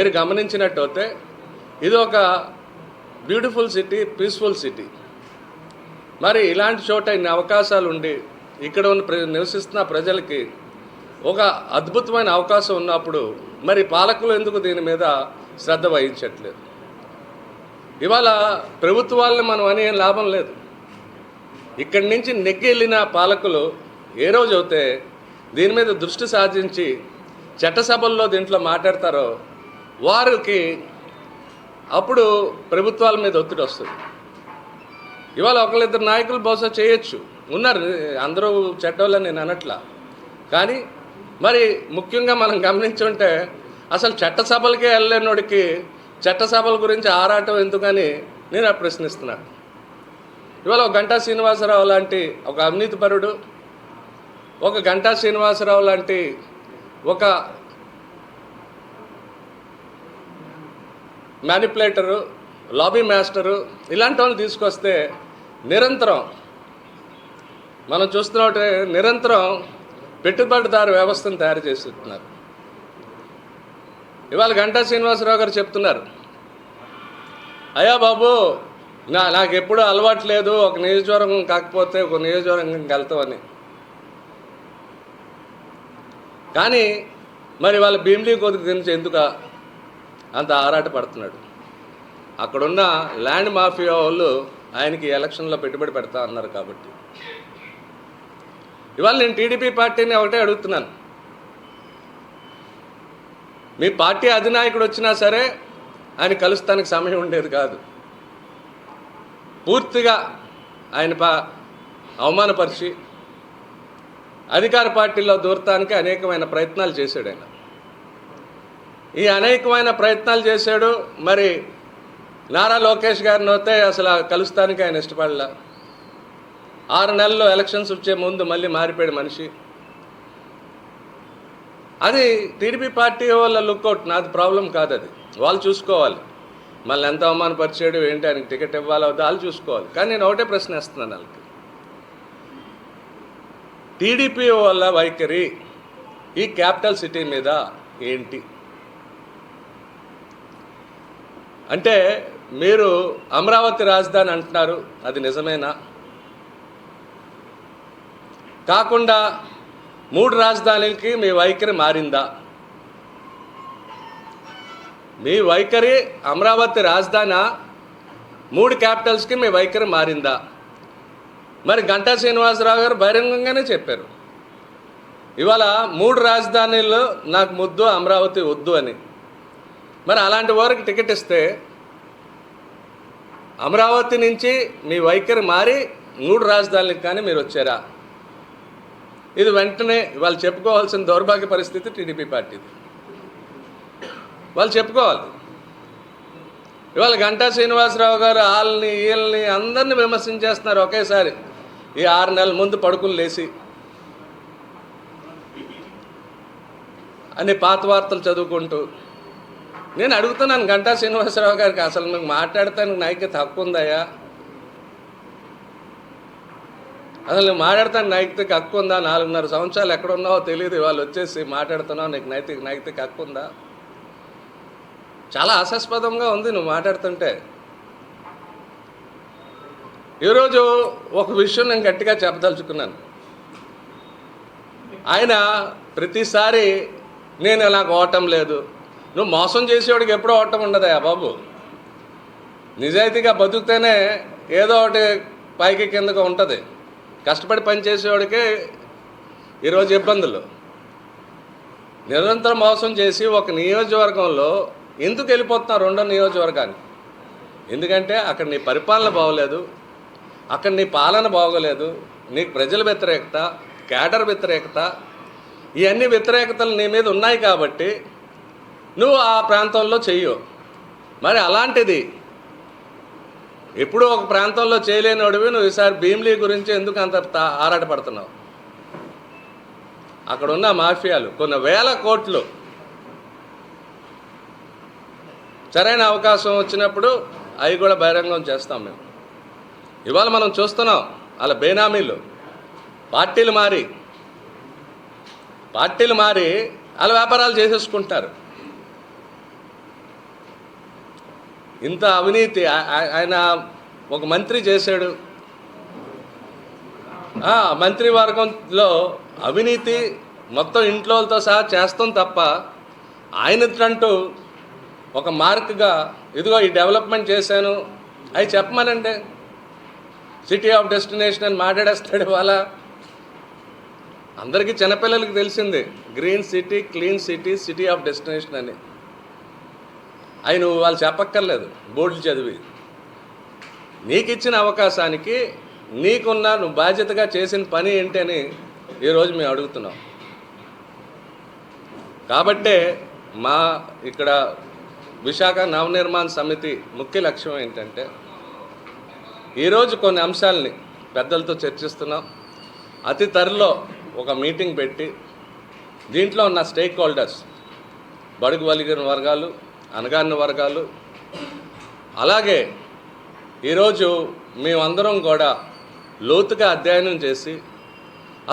మీరు గమనించినట్టయితే ఇది ఒక బ్యూటిఫుల్ సిటీ పీస్ఫుల్ సిటీ మరి ఇలాంటి చోట ఇన్ని అవకాశాలు ఉండి ఇక్కడ ఉన్న ప్ర నివసిస్తున్న ప్రజలకి ఒక అద్భుతమైన అవకాశం ఉన్నప్పుడు మరి పాలకులు ఎందుకు దీని మీద శ్రద్ధ వహించట్లేదు? ఇవాళ ప్రభుత్వాలను మనం అనే లాభం లేదు. ఇక్కడి నుంచి నెగ్గి వెళ్ళిన పాలకులు ఏ రోజు అయితే దీని మీద దృష్టి సాధించి చట్టసభల్లో దీంట్లో మాట్లాడతారో వారికి అప్పుడు ప్రభుత్వాల మీద ఒత్తిడి వస్తుంది. ఇవాళ ఒకళ్ళిద్దరు నాయకులు బహుశా చేయొచ్చు. ఉన్నారు అందరూ చెడ్డోళ్ళని నేను అనట్లా. కానీ మరి ముఖ్యంగా మనం గమనించుంటే అసలు చట్టసభలకే వెళ్ళలేనోడికి చట్టసభల గురించి ఆరాటం ఎందుకని నేను ప్రశ్నిస్తున్నాను ఇవాళ ఒక గంటా శ్రీనివాసరావు లాంటి ఒక అవినీతిపరుడు ఒక గంటా శ్రీనివాసరావు లాంటి ఒక మ్యానిపులేటరు లాబీ మాస్టరు ఇలాంటి వాళ్ళు తీసుకొస్తే నిరంతరం మనం చూస్తున్నట్టే నిరంతరం పెట్టుబడిదారు వ్యవస్థను తయారు చేస్తున్నారు. ఇవాళ గంటా శ్రీనివాసరావు గారు చెప్తున్నారు అయ్యా బాబు నా నాకు ఎప్పుడూ అలవాటు లేదు ఒక నియోజకవర్గం కాకపోతే ఒక నియోజకవర్గం వెళ్తామని కానీ మరి వాళ్ళ భీమిలీ కొద్ది గురించి ఎందుకు అంత ఆరాట పడుతున్నాడు. అక్కడున్న ల్యాండ్ మాఫియా వాళ్ళు ఆయనకి ఎలక్షన్లో పెట్టుబడి పెడతా అన్నారు కాబట్టి. ఇవాళ నేను టీడీపీ పార్టీని ఒకటే అడుగుతున్నాను. మీ పార్టీ అధినాయకుడు వచ్చినా సరే ఆయన కలుస్తానికి సమయం ఉండేది కాదు. పూర్తిగా ఆయన పా అవమానపరిచి అధికార పార్టీలో దూరతానికి అనేకమైన ప్రయత్నాలు చేశాడు ఆయన. ఈ అనేకమైన ప్రయత్నాలు చేశాడు. మరి నారా లోకేష్ గారిని అయితే అసలు కలుస్తానికి ఆయన ఇష్టపడలా. ఆరు నెలల్లో ఎలక్షన్స్ వచ్చే ముందు మళ్ళీ మారిపోయాడు మనిషి. అది టీడీపీ పార్టీ వాళ్ళ లుక్అవుట్ నాది ప్రాబ్లం కాదు అది. వాళ్ళు చూసుకోవాలి. మళ్ళీ ఎంత అవమానపరిచాడు ఏంటి ఆయనకి టికెట్ ఇవ్వాలో వద్దు వాళ్ళు చూసుకోవాలి. కానీ నేను ఒకటే ప్రశ్న వేస్తున్నాను వాళ్ళకి. టీడీపీ వాళ్ళ వైఖరి ఈ క్యాపిటల్ సిటీ మీద ఏంటి? అంటే మీరు అమరావతి రాజధాని అంటున్నారు అది నిజమేనా? కాకుండా మూడు రాజధానులకి మీ వైఖరి మారిందా? మీ వైఖరి అమరావతి రాజధాని మూడు క్యాపిటల్స్కి మీ వైఖరి మారిందా? మరి గంటా శ్రీనివాసరావు గారు బహిరంగంగానే చెప్పారు. ఇవాళ మూడు రాజధానుల్లో నాకు ముద్దు అమరావతి వద్దు అని. మరి అలాంటి వారికి టికెట్ ఇస్తే అమరావతి నుంచి మీ వైఖరి మారి మూడు రాజధానులకు కానీ మీరు వచ్చారా? ఇది వెంటనే వాళ్ళు చెప్పుకోవాల్సిన దౌర్భాగ్య పరిస్థితి టీడీపీ పార్టీది. వాళ్ళు చెప్పుకోవాలి. ఇవాళ గంటా శ్రీనివాసరావు గారు వాళ్ళని వీళ్ళని అందరిని విమర్శించేస్తున్నారు ఒకేసారి. ఈ ఆరు నెలల ముందు పడుకులు లేచి. అన్ని పాత వార్తలు చదువుకుంటూ నేను అడుగుతున్నాను గంటా శ్రీనివాసరావు గారికి అసలు మీకు మాట్లాడతానికి నైక్యత హక్కు ఉందయ్యా అసలు నువ్వు మాట్లాడతాను నైతిక హక్కు ఉందా నాలుగున్నర సంవత్సరాలు ఎక్కడ ఉన్నావో తెలియదు వాళ్ళు వచ్చేసి మాట్లాడుతున్నావు నీకు నైతిక నైతిక హక్కు ఉందా చాలా ఆశాస్పదంగా ఉంది నువ్వు మాట్లాడుతుంటే. ఈరోజు ఒక విషయం నేను గట్టిగా చెప్పదలుచుకున్నాను. ఆయన ప్రతిసారి నేను నాకు ఓటం లేదు నువ్వు మోసం చేసేవాడికి ఎప్పుడూ ఓటం ఉండదా బాబు? నిజాయితీగా బతుకుతేనే ఏదో ఒకటి పైకి కిందకు ఉంటుంది. కష్టపడి పని చేసేవాడికే ఈరోజు ఇబ్బందులు. నిరంతరం మోసం చేసి ఒక నియోజకవర్గంలో ఎందుకు వెళ్ళిపోతున్నారు రెండో నియోజకవర్గానికి? ఎందుకంటే అక్కడ నీ పరిపాలన బాగోలేదు అక్కడ నీ పాలన బాగోలేదు నీకు ప్రజల వ్యతిరేకత క్యాడర్ వ్యతిరేకత ఇవన్నీ వ్యతిరేకతలు నీ మీద ఉన్నాయి కాబట్టి నువ్వు ఆ ప్రాంతంలో చెయ్యు. మరి అలాంటిది. ఎప్పుడూ ఒక ప్రాంతంలో చేయలేనివాడివి నువ్వు ఈసారి భీమ్లీ గురించి ఎందుకు అంత ఆరాటపడుతున్నావు? అక్కడ ఉన్న మాఫియాలు కొన్ని వేల కోట్లు. సరైన అవకాశం వచ్చినప్పుడు అవి కూడా బహిరంగం చేస్తాం మేము. ఇవాళ మనం చూస్తున్నాం వాళ్ళ బేనామీలు. పార్టీలు మారి. పార్టీలు మారి వాళ్ళ వ్యాపారాలు చేసేసుకుంటారు. ఇంత అవినీతి ఆయన ఒక మంత్రి చేశాడు. మంత్రివర్గంలో అవినీతి మొత్తం ఇంట్లోతో సహా చేస్తాం తప్ప ఆయనటంటూ ఒక మార్క్గా ఇదిగో ఈ డెవలప్మెంట్ చేశాను అవి చెప్పమనండి. సిటీ ఆఫ్ డెస్టినేషన్ అని మాట్లాడేస్తాడు వాళ్ళ అందరికీ చిన్నపిల్లలకి తెలిసింది green city clean city city of destination అని. అవి నువ్వు వాళ్ళు చెప్పక్కర్లేదు. బోర్డులు చదివి. నీకు ఇచ్చిన అవకాశానికి నీకున్న నువ్వు బాధ్యతగా చేసిన పని ఏంటి అని ఈరోజు మేము అడుగుతున్నాం. కాబట్టే మా ఇక్కడ విశాఖ నవనిర్మాణ సమితి ముఖ్య లక్ష్యం ఏంటంటే ఈరోజు కొన్ని అంశాలని పెద్దలతో చర్చిస్తున్నాం. అతి త్వరలో ఒక మీటింగ్ పెట్టి దీంట్లో ఉన్న స్టేక్ హోల్డర్స్ బడుగు వలిగిన వర్గాలు అనగాని వర్గాలు. అలాగే ఈరోజు మేమందరం కూడా లోతుగా అధ్యయనం చేసి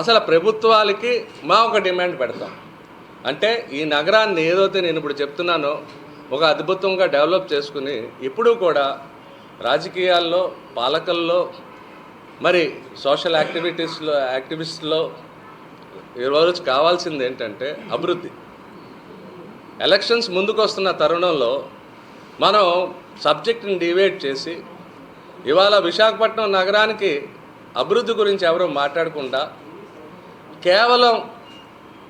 అసలు ప్రభుత్వాలకి మా ఒక డిమాండ్ పెడతాం. అంటే ఈ నగరాన్ని ఏదైతే నేను ఇప్పుడు చెప్తున్నానో ఒక అద్భుతంగా డెవలప్ చేసుకుని ఇప్పుడు కూడా రాజకీయాల్లో పాలకల్లో మరి సోషల్ యాక్టివిటీస్లో యాక్టివిస్ట్లో ఈరోజు కావాల్సింది ఏంటంటే అభివృద్ధి. ఎలక్షన్స్ ముందుకు వస్తున్న తరుణంలో మనం సబ్జెక్ట్ని డివైడ్ చేసి ఇవాళ విశాఖపట్నం నగరానికి అభివృద్ధి గురించి ఎవరూ మాట్లాడకుండా కేవలం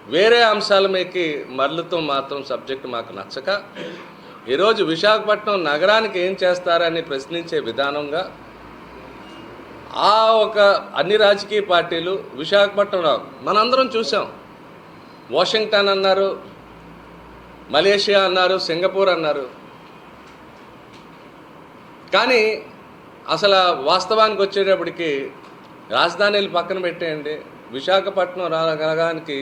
వేరే అంశాల మీదకి మరలుతూ మాత్రం సబ్జెక్ట్ మాకు నచ్చక ఈరోజు విశాఖపట్నం నగరానికి ఏం చేస్తారని ప్రశ్నించే విధానంగా ఆ ఒక అన్ని రాజకీయ పార్టీలు విశాఖపట్నంలో మనందరం చూసాం. వాషింగ్టన్ అన్నారు మలేషియా అన్నారు సింగపూర్ అన్నారు. కానీ అసలు వాస్తవానికి వచ్చేటప్పటికి రాజధానిలు పక్కన పెట్టేయండి. విశాఖపట్నం రాగలగానికి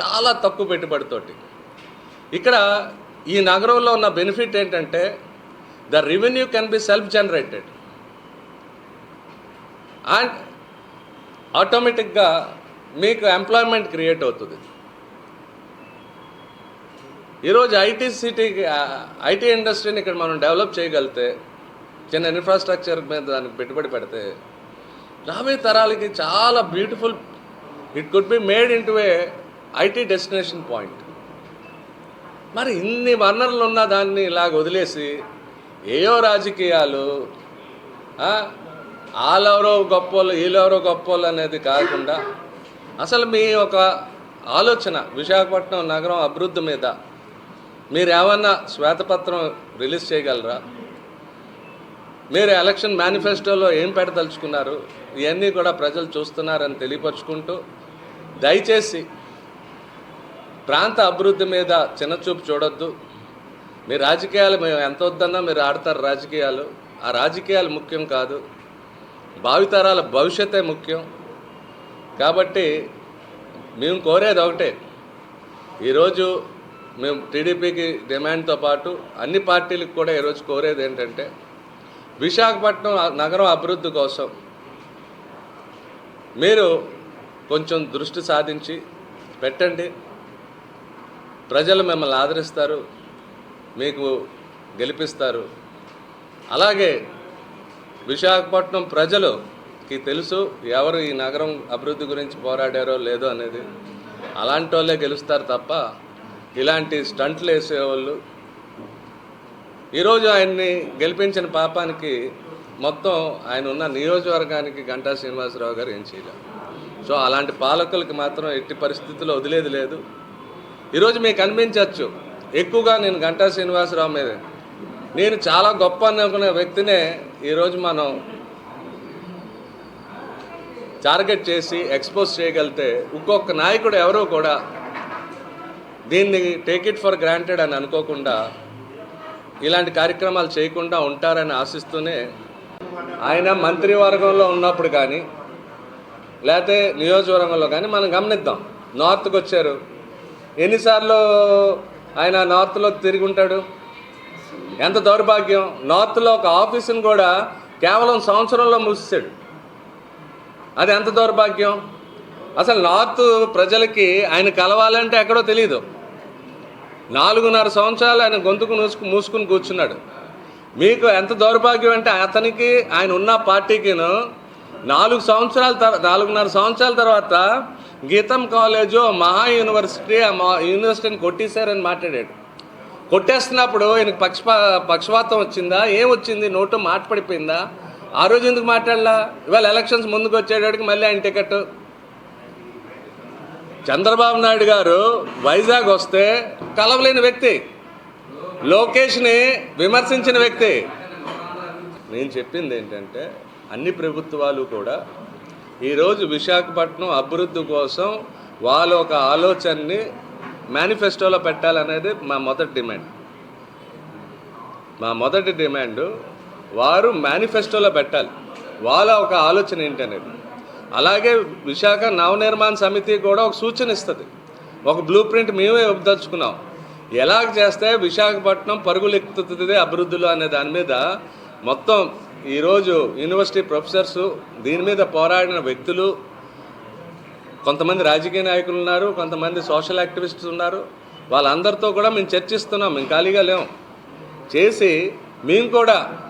చాలా తక్కువ పెట్టుబడితోటి. ఇక్కడ ఈ నగరంలో ఉన్న బెనిఫిట్ ఏంటంటే the revenue can be self generated and ఆటోమేటిక్గా మీకు ఎంప్లాయ్మెంట్ క్రియేట్ అవుతుంది. ఈరోజు ఐటీ సిటీకి ఐటీ ఇండస్ట్రీని ఇక్కడ మనం డెవలప్ చేయగలిగితే చిన్న ఇన్ఫ్రాస్ట్రక్చర్ మీద దానికి పెట్టుబడి పెడితే రాబోయే తరాలకి చాలా beautiful it could be made into a IT destination point మరి ఇన్ని వనరులు ఉన్న దాన్ని ఇలాగ వదిలేసి ఏయో రాజకీయాలు వాళ్ళెవరో గొప్ప వాళ్ళు వీళ్ళెవరో గొప్పోళ్ళు అనేది కాకుండా అసలు మీ ఒక ఆలోచన విశాఖపట్నం నగరం అభివృద్ధి మీద మీరు ఏమన్నా శ్వేతపత్రం రిలీజ్ చేయగలరా? మీరు ఎలక్షన్ మేనిఫెస్టోలో ఏం పెట్టదలుచుకున్నారు ఇవన్నీ కూడా ప్రజలు చూస్తున్నారని తెలియపరుచుకుంటూ దయచేసి ప్రాంత అభివృద్ధి మీద చిన్నచూపు చూడొద్దు. మీ రాజకీయాలు మేము ఎంత వద్దన్నా మీరు ఆడతారు రాజకీయాలు. ఆ రాజకీయాలు ముఖ్యం కాదు. భావితరాల భవిష్యత్తే ముఖ్యం. కాబట్టి మేము కోరేది ఒకటే. ఈరోజు మేము టీడీపీకి డిమాండ్తో పాటు అన్ని పార్టీలకు కూడా ఈరోజు కోరేది ఏంటంటే విశాఖపట్నం నగరం అభివృద్ధి కోసం మీరు కొంచెం దృష్టి సాధించి పెట్టండి. ప్రజలు మిమ్మల్ని ఆదరిస్తారు మీకు గెలిపిస్తారు. అలాగే విశాఖపట్నం ప్రజలుకి తెలుసు ఎవరు ఈ నగరం అభివృద్ధి గురించి పోరాడారో లేదో అనేది. అలాంటి వాళ్ళే గెలుస్తారు తప్ప ఇలాంటి స్టంట్లు వేసేవాళ్ళు. ఈరోజు ఆయన్ని గెలిపించిన పాపానికి మొత్తం ఆయన ఉన్న నియోజకవర్గానికి గంటా శ్రీనివాసరావు గారు ఏం చేయలేదు సో అలాంటి పాలకులకి మాత్రం ఎట్టి పరిస్థితుల్లో వదిలేది లేదు. ఈరోజు మీకు అనిపించవచ్చు ఎక్కువగా నేను గంటా శ్రీనివాసరావు మీదే నేను చాలా గొప్ప అనుకునే వ్యక్తినే ఈరోజు మనం టార్గెట్ చేసి ఎక్స్పోజ్ చేయగలిగితే ఇంకొక నాయకుడు ఎవరో కూడా దీన్ని టేక్ ఇట్ ఫర్ గ్రాంటెడ్ అని అనుకోకుండా ఇలాంటి కార్యక్రమాలు చేయకుండా ఉంటారని ఆశిస్తూనే ఆయన మంత్రివర్గంలో ఉన్నప్పుడు కానీ లేకపోతే నియోజకవర్గంలో కానీ మనం గమనిద్దాం. నార్త్కి వచ్చారు. ఎన్నిసార్లు ఆయన నార్త్లో తిరిగి ఉంటాడు? ఎంత దౌర్భాగ్యం. నార్త్లో ఒక ఆఫీసును కూడా కేవలం సంవత్సరంలో మూసేశాడు. అది ఎంత దౌర్భాగ్యం? అసలు నార్త్ ప్రజలకి ఆయన కలవాలంటే ఎక్కడో తెలియదు నాలుగున్నర సంవత్సరాలు ఆయన గొంతుకు మూసుకు మూసుకుని కూర్చున్నాడు. మీకు ఎంత దౌర్భాగ్యం అంటే అతనికి ఆయన ఉన్న పార్టీకిను నాలుగు సంవత్సరాల తర్వాత నాలుగున్నర సంవత్సరాల తర్వాత గీతం కాలేజు మహా యూనివర్సిటీ ఆ యూనివర్సిటీని కొట్టేశారని మాట్లాడాడు. కొట్టేస్తున్నప్పుడు ఆయనకు పక్షపా పక్షపాతం వచ్చిందా? ఏం వచ్చింది నోటు మాట పడిపోయిందా ఆ రోజు ఎందుకు మాట్లాడలా? ఇవాళ ఎలక్షన్స్ ముందుకు వచ్చేటడికి మళ్ళీ ఆయన టికెట్. చంద్రబాబు నాయుడు గారు వైజాగ్ వస్తే కలవలేని వ్యక్తి. లోకేష్ని విమర్శించిన వ్యక్తి. నేను చెప్పింది ఏంటంటే అన్ని ప్రభుత్వాలు కూడా ఈరోజు విశాఖపట్నం అభివృద్ధి కోసం వాళ్ళ ఒక ఆలోచనని మేనిఫెస్టోలో పెట్టాలనేది మా మొదటి డిమాండ్. మా మొదటి డిమాండ్ వారు మేనిఫెస్టోలో పెట్టాలి. వాళ్ళ ఒక ఆలోచన ఏంటనేది. అలాగే విశాఖ నవనిర్మాణ సమితి కూడా ఒక సూచన ఇస్తుంది. ఒక బ్లూ ప్రింట్ మేమే ఇవ్వదలుచుకున్నాం ఎలాగ చేస్తే విశాఖపట్నం పరుగులెక్కుతుంది అభివృద్ధిలో అనే దాని మీద మొత్తం ఈరోజు యూనివర్సిటీ ప్రొఫెసర్స్ దీని మీద పోరాడిన వ్యక్తులు కొంతమంది రాజకీయ నాయకులు ఉన్నారు కొంతమంది సోషల్ యాక్టివిస్ట్స్ ఉన్నారు. వాళ్ళందరితో కూడా మేము చర్చిస్తున్నాం. మేము ఖాళీగా లేము చేసి మేము కూడా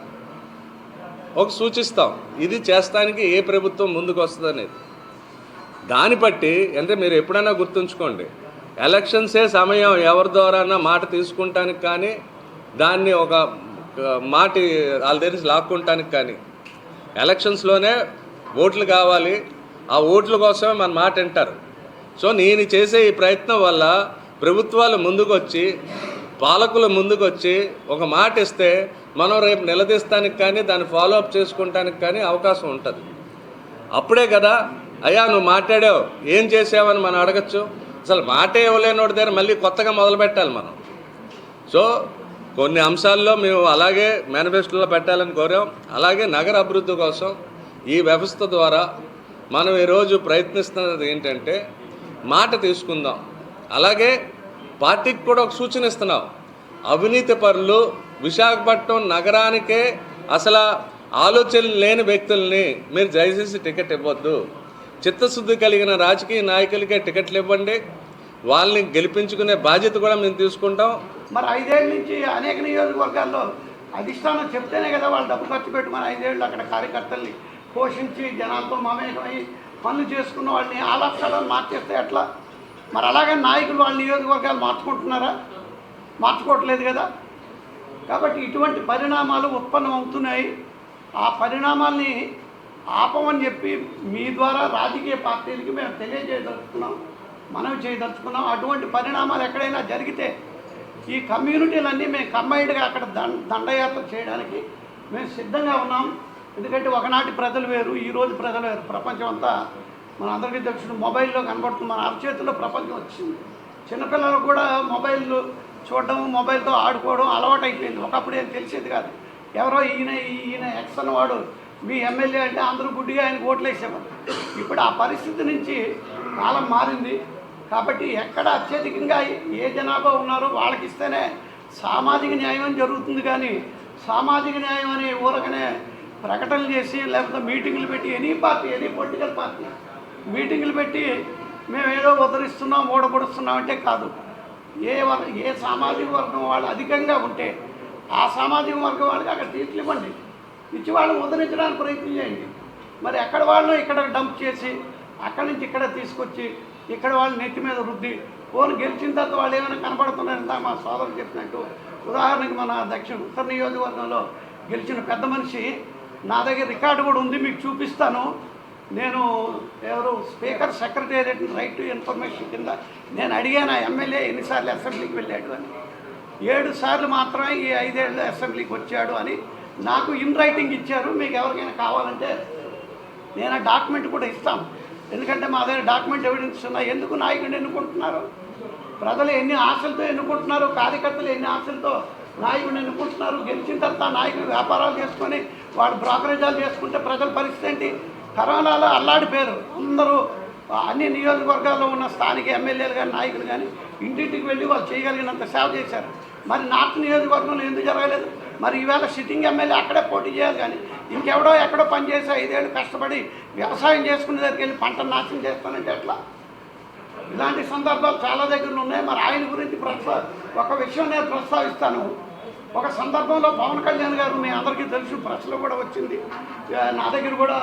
ఒక సూచిస్తాం. ఇది చేస్తానికి ఏ ప్రభుత్వం ముందుకు వస్తుంది అనేది దాన్ని బట్టి అంటే మీరు ఎప్పుడైనా గుర్తుంచుకోండి. ఎలక్షన్సే సమయం ఎవరి ద్వారానా మాట తీసుకుంటానికి కానీ దాన్ని ఒక మాట వాళ్ళ దగ్గర లాక్కుంటానికి కానీ. ఎలక్షన్స్లోనే ఓట్లు కావాలి. ఆ ఓట్ల కోసమే మన మాట వింటారు. సో నేను చేసే ఈ ప్రయత్నం వల్ల ప్రభుత్వాలు ముందుకొచ్చి పాలకులు ముందుకొచ్చి ఒక మాట ఇస్తే మనం రేపు నిలదీస్తానికి కానీ దాన్ని ఫాలో అప్ చేసుకుంటానికి కానీ అవకాశం ఉంటుంది. అప్పుడే కదా అయ్యా నువ్వు మాట్లాడావు ఏం చేసావని మనం అడగచ్చు. అసలు మాటే ఇవ్వలేనోడి దగ్గర మళ్ళీ కొత్తగా మొదలు పెట్టాలి మనం. సో కొన్ని అంశాల్లో మేము అలాగే మేనిఫెస్టోలో పెట్టాలని కోరాం. అలాగే నగర అభివృద్ధి కోసం ఈ వ్యవస్థ ద్వారా మనం ఈరోజు ప్రయత్నిస్తున్నది ఏంటంటే మాట తీసుకుందాం. అలాగే పార్టీకి కూడా ఒక సూచన ఇస్తున్నాం. అవినీతి పరులు విశాఖపట్నం నగరానికే అసలు ఆలోచనలు లేని వ్యక్తుల్ని మీరు దయచేసి టికెట్ ఇవ్వద్దు. చిత్తశుద్ధి కలిగిన రాజకీయ నాయకులకే టికెట్లు ఇవ్వండి. వాళ్ళని గెలిపించుకునే బాధ్యత కూడా మేము తీసుకుంటాం. మరి ఐదేళ్ళ నుంచి అనేక నియోజకవర్గాల్లో అధిష్టానం చెప్తేనే కదా వాళ్ళు డబ్బు ఖర్చు పెట్టి మరి ఐదేళ్ళు అక్కడ కార్యకర్తల్ని పోషించి జనాలతో మమేకమై పనులు చేసుకున్న వాళ్ళని ఆ మార్చేస్తే ఎట్లా? మరి అలాగే నాయకులు వాళ్ళ నియోజకవర్గాలు మార్చుకుంటున్నారా? మార్చుకోవట్లేదు కదా? కాబట్టి ఇటువంటి పరిణామాలు ఉత్పన్నం అవుతున్నాయి. ఆ పరిణామాల్ని ఆపమని చెప్పి మీ ద్వారా రాజకీయ పార్టీలకి మేము తెలియజేయదలుచుకున్నాం మనం చేయదలుచుకున్నాం. అటువంటి పరిణామాలు ఎక్కడైనా జరిగితే ఈ కమ్యూనిటీలన్నీ మేము కంబైన్డ్గా అక్కడ దండ దండయాత్ర చేయడానికి మేము సిద్ధంగా ఉన్నాం. ఎందుకంటే ఒకనాటి ప్రజలు వేరు ఈరోజు ప్రజలు వేరు. ప్రపంచం అంతా మన అందరికీ తెలుసు మొబైల్లో కనబడుతుంది మన అరచేతిలో ప్రపంచం వచ్చింది. చిన్నపిల్లలు కూడా మొబైల్ చూడడం మొబైల్తో ఆడుకోవడం అలవాటు అయిపోయింది ఒకప్పుడు ఏం తెలిసేది కాదు. ఎవరో ఈయన ఈయన ఎక్స్ వాడు మీ ఎమ్మెల్యే అంటే అందరూ గుడ్డిగా ఆయనకు ఓట్లు వేసేవారు ఇప్పుడు ఆ పరిస్థితి నుంచి కాలం మారింది. కాబట్టి ఎక్కడ అత్యధికంగా ఏ జనాభా ఉన్నారో వాళ్ళకి ఇస్తేనే సామాజిక న్యాయం జరుగుతుంది కానీ సామాజిక న్యాయం అనే ఊరకనే ప్రకటనలు చేసి లేకపోతే మీటింగులు పెట్టి any party any political party మీటింగులు పెట్టి మేము ఏదో ఉద్ధరిస్తున్నాం ఓడగొడుస్తున్నాం అంటే కాదు. ఏ వర్ ఏ సామాజిక వర్గం వాళ్ళు అధికంగా ఉంటే ఆ సామాజిక వర్గం వాళ్ళకి అక్కడ సీట్లు ఇవ్వండి. ఇచ్చి వాళ్ళని ఉద్ధరించడానికి ప్రయత్నం చేయండి. మరి ఎక్కడ వాళ్ళు ఇక్కడ డంప్ చేసి అక్కడి నుంచి ఇక్కడ తీసుకొచ్చి ఇక్కడ వాళ్ళు నెత్తి మీద రుద్ది ఫోన్ గెలిచిన తర్వాత వాళ్ళు ఏమైనా కనపడుతున్నారంటే మా సోదరు చెప్పినట్టు. ఉదాహరణకి మన దక్షిణ ఉత్తర నియోజకవర్గంలో గెలిచిన పెద్ద మనిషి నా దగ్గర రికార్డు కూడా ఉంది మీకు చూపిస్తాను. నేను ఎవరు speaker secretariat right to information కింద నేను అడిగాను ఆ ఎమ్మెల్యే ఎన్నిసార్లు అసెంబ్లీకి వెళ్ళాడు అని. ఏడు సార్లు మాత్రమే ఈ ఐదేళ్ళు అసెంబ్లీకి వచ్చాడు అని నాకు ఇన్ రైటింగ్ ఇచ్చారు. మీకు ఎవరికైనా కావాలంటే నేను ఆ డాక్యుమెంట్ కూడా ఇస్తాను ఎందుకంటే మా దగ్గర డాక్యుమెంట్ ఎవిడెన్స్ ఉన్నాయి. ఎందుకు నాయకుడిని ఎన్నుకుంటున్నారు? ప్రజలు ఎన్ని ఆశలతో ఎన్నుకుంటున్నారు? కార్యకర్తలు ఎన్ని ఆశలతో నాయకుడిని ఎన్నుకుంటున్నారు? గెలిచిన తర్వాత నాయకుడు వ్యాపారాలు చేసుకొని వాడు బ్రోకరేజాలు చేసుకుంటే ప్రజల పరిస్థితి ఏంటి? కరోనాలో అల్లాడిపోయారు అందరూ అన్ని నియోజకవర్గాల్లో ఉన్న స్థానిక ఎమ్మెల్యేలు కానీ నాయకులు కానీ ఇంటింటికి వెళ్ళి వాళ్ళు చేయగలిగినంత సేవ చేశారు. మరి నార్త్ నియోజకవర్గంలో ఎందుకు జరగలేదు? మరి ఈవేళ సిట్టింగ్ ఎమ్మెల్యే అక్కడే పోటీ చేయాలి కానీ ఇంకెవడో ఎక్కడో పనిచేసి ఐదేళ్ళు కష్టపడి వ్యవసాయం చేసుకునే దగ్గరికి వెళ్ళి పంట నాశనం చేస్తానంటే ఎట్లా? ఇలాంటి సందర్భాలు చాలా దగ్గర ఉన్నాయి. మరి ఆయన గురించి ప్రస్తా ఒక విషయం నేను ప్రస్తావిస్తాను. ఒక సందర్భంలో పవన్ కళ్యాణ్ గారు మీ అందరికీ తెలుసు ప్రెస్లో కూడా వచ్చింది. నా దగ్గర కూడా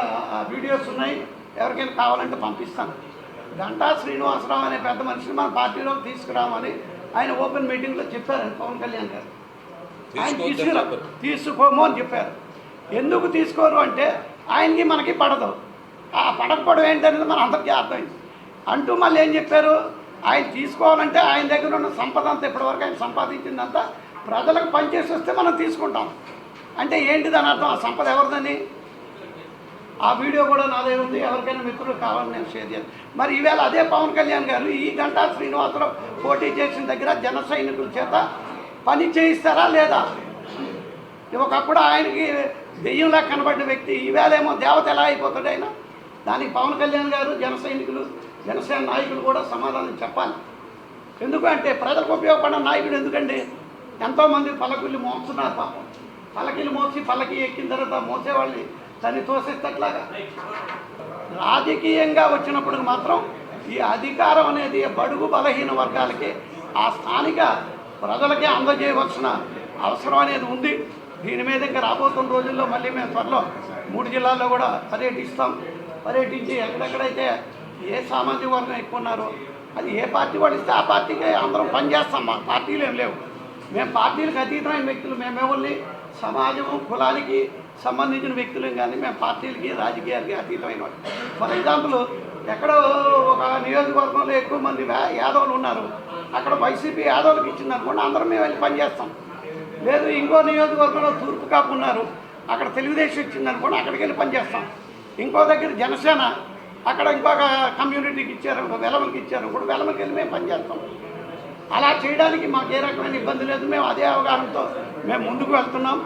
వీడియోస్ ఉన్నాయి. ఎవరికైనా కావాలంటే పంపిస్తాను. గంటా శ్రీనివాసరావు అనే పెద్ద మనిషిని మన పార్టీలోకి తీసుకురామని ఆయన ఓపెన్ మీటింగ్లో చెప్పారు పవన్ కళ్యాణ్ గారు. ఆయన తీసుకురా. తీసుకోము అని చెప్పారు. ఎందుకు తీసుకోరు అంటే ఆయనకి మనకి పడదు. ఆ పడకపోవడం ఏంటనేది మన అందరికీ అర్థమైంది. అంటూ మళ్ళీ ఏం చెప్పారు? ఆయన తీసుకోవాలంటే ఆయన దగ్గర ఉన్న సంపద అంతా ఇప్పటివరకు ఆయన సంపాదించిందంతా ప్రజలకు పనిచేసి వస్తే మనం తీసుకుంటాం. అంటే ఏంటి దాని అర్థం? ఆ సంపద ఎవరిదని ఆ వీడియో కూడా నాదే ఉంది. ఎవరికైనా మిత్రులు కావాలని నేను షేర్ చేయాలి. మరి ఈవేళ అదే పవన్ కళ్యాణ్ గారు ఈ గంటా శ్రీనివాసరావు పోటీ చేసిన దగ్గర జన సైనికుల చేత పని చేయిస్తారా లేదా? ఒకప్పుడు ఆయనకి దెయ్యంలా కనబడిన వ్యక్తి. ఈవేళేమో దేవత ఎలా అయిపోతాడు ఆయన? దానికి పవన్ కళ్యాణ్ గారు జన సైనికులు జనసేన నాయకులు కూడా సమాధానం చెప్పాలి. ఎందుకంటే ప్రజలకు ఉపయోగపడిన నాయకుడు ఎందుకండి? ఎంతోమంది పల్లకిళ్ళు మోస్తున్నారు పాపం. పలకిలు మోసి పల్లకి ఎక్కిన తర్వాత మోసేవాళ్ళని తని తోసేస్తట్లాగా? రాజకీయంగా వచ్చినప్పుడు మాత్రం ఈ అధికారం అనేది బడుగు బలహీన వర్గాలకి ఆ స్థానిక ప్రజలకే అందజేయవలసిన అవసరం అనేది ఉంది. దీని మీద ఇంకా రాబోతున్న రోజుల్లో మళ్ళీ మేము త్వరలో మూడు జిల్లాల్లో కూడా పర్యటిస్తాం. పర్యటించి ఎక్కడెక్కడైతే ఏ సామాజిక వర్గం ఎక్కువ ఉన్నారో అది ఏ పార్టీ వాళ్ళు ఇస్తే ఆ పార్టీకి అందరం పనిచేస్తాం. మా పార్టీలు ఏం లేవు. మేము పార్టీలకు అతీతమైన వ్యక్తులు మేమెవరిని సమాజము కులానికి సంబంధించిన వ్యక్తులు కానీ మేము పార్టీలకి రాజకీయాలకి అతీతమైన వాళ్ళు. ఫర్ ఎగ్జాంపుల్ ఎక్కడో ఒక నియోజకవర్గంలో ఎక్కువ మంది యాదవులు ఉన్నారు. అక్కడ వైసీపీ యాదవులకు ఇచ్చిందనుకోండి అందరం మేము వెళ్ళి పనిచేస్తాం లేదు ఇంకో నియోజకవర్గంలో తూర్పు కాపు ఉన్నారు. అక్కడ తెలుగుదేశం ఇచ్చిందనుకోండి అక్కడికి వెళ్ళి పనిచేస్తాం ఇంకో దగ్గర జనసేన అక్కడ ఇంకొక కమ్యూనిటీకి ఇచ్చారు ఇంకో వెలమలకి ఇచ్చారు ఇప్పుడు వెలమలకి వెళ్ళి మేము పనిచేస్తాం అలా చేయడానికి మాకు ఏ రకమైన ఇబ్బంది లేదు. మేము అదే అవగాహనతో మేము ముందుకు వెళ్తున్నాం.